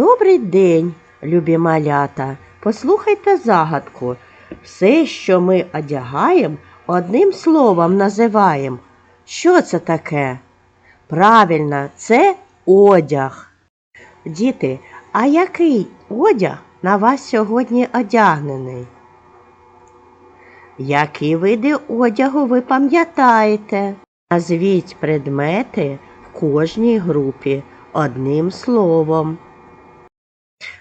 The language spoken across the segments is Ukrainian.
Добрий день, любі малята. Послухайте загадку. Все, що ми одягаємо, одним словом називаємо. Що це таке? Правильно, це одяг. Діти, а який одяг на вас сьогодні одягнений? Які види одягу ви пам'ятаєте? Назвіть предмети в кожній групі одним словом.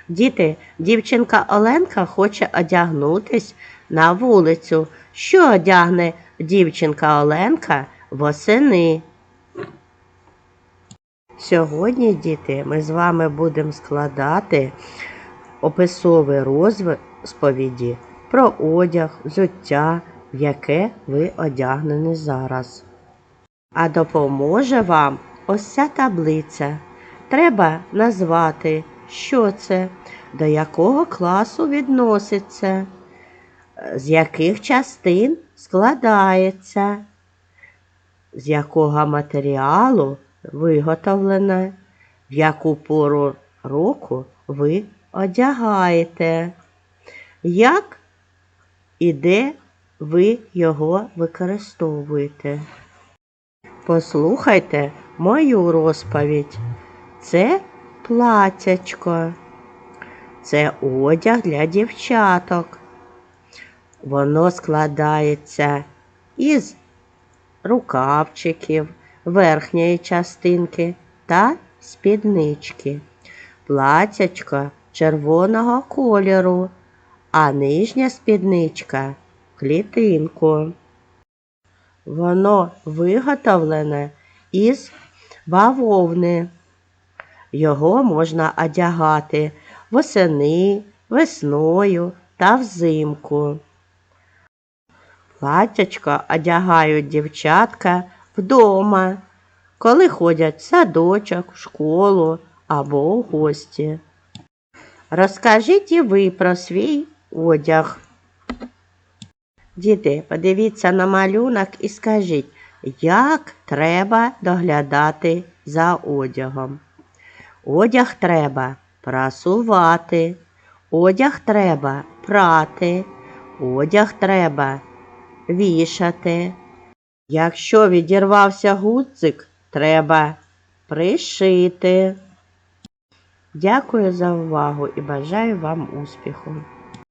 Діти, дівчинка Оленка хоче одягнутись на вулицю. Що одягне дівчинка Оленка восени? Сьогодні, діти, ми з вами будемо складати описові розповіді про одяг, взуття, в яке ви одягнені зараз. А допоможе вам ось ця таблиця. Треба назвати, що це, до якого класу відноситься, з яких частин складається, з якого матеріалу виготовлене, в яку пору року ви одягаєте, як і де ви його використовуєте. Послухайте мою розповідь. Це платячко. Це одяг для дівчаток. Воно складається із рукавчиків, верхньої частинки та спіднички. Платячко червоного кольору, а нижня спідничка клітинку. Воно виготовлене із бавовни. Його можна одягати восени, весною та взимку. Платячко одягають дівчатка вдома, коли ходять в садочок, в школу або в гості. Розкажіть і ви про свій одяг. Діти, подивіться на малюнок і скажіть, як треба доглядати за одягом. Одяг треба прасувати, одяг треба прати, одяг треба вішати. Якщо відірвався гудзик, треба пришити. Дякую за увагу і бажаю вам успіху.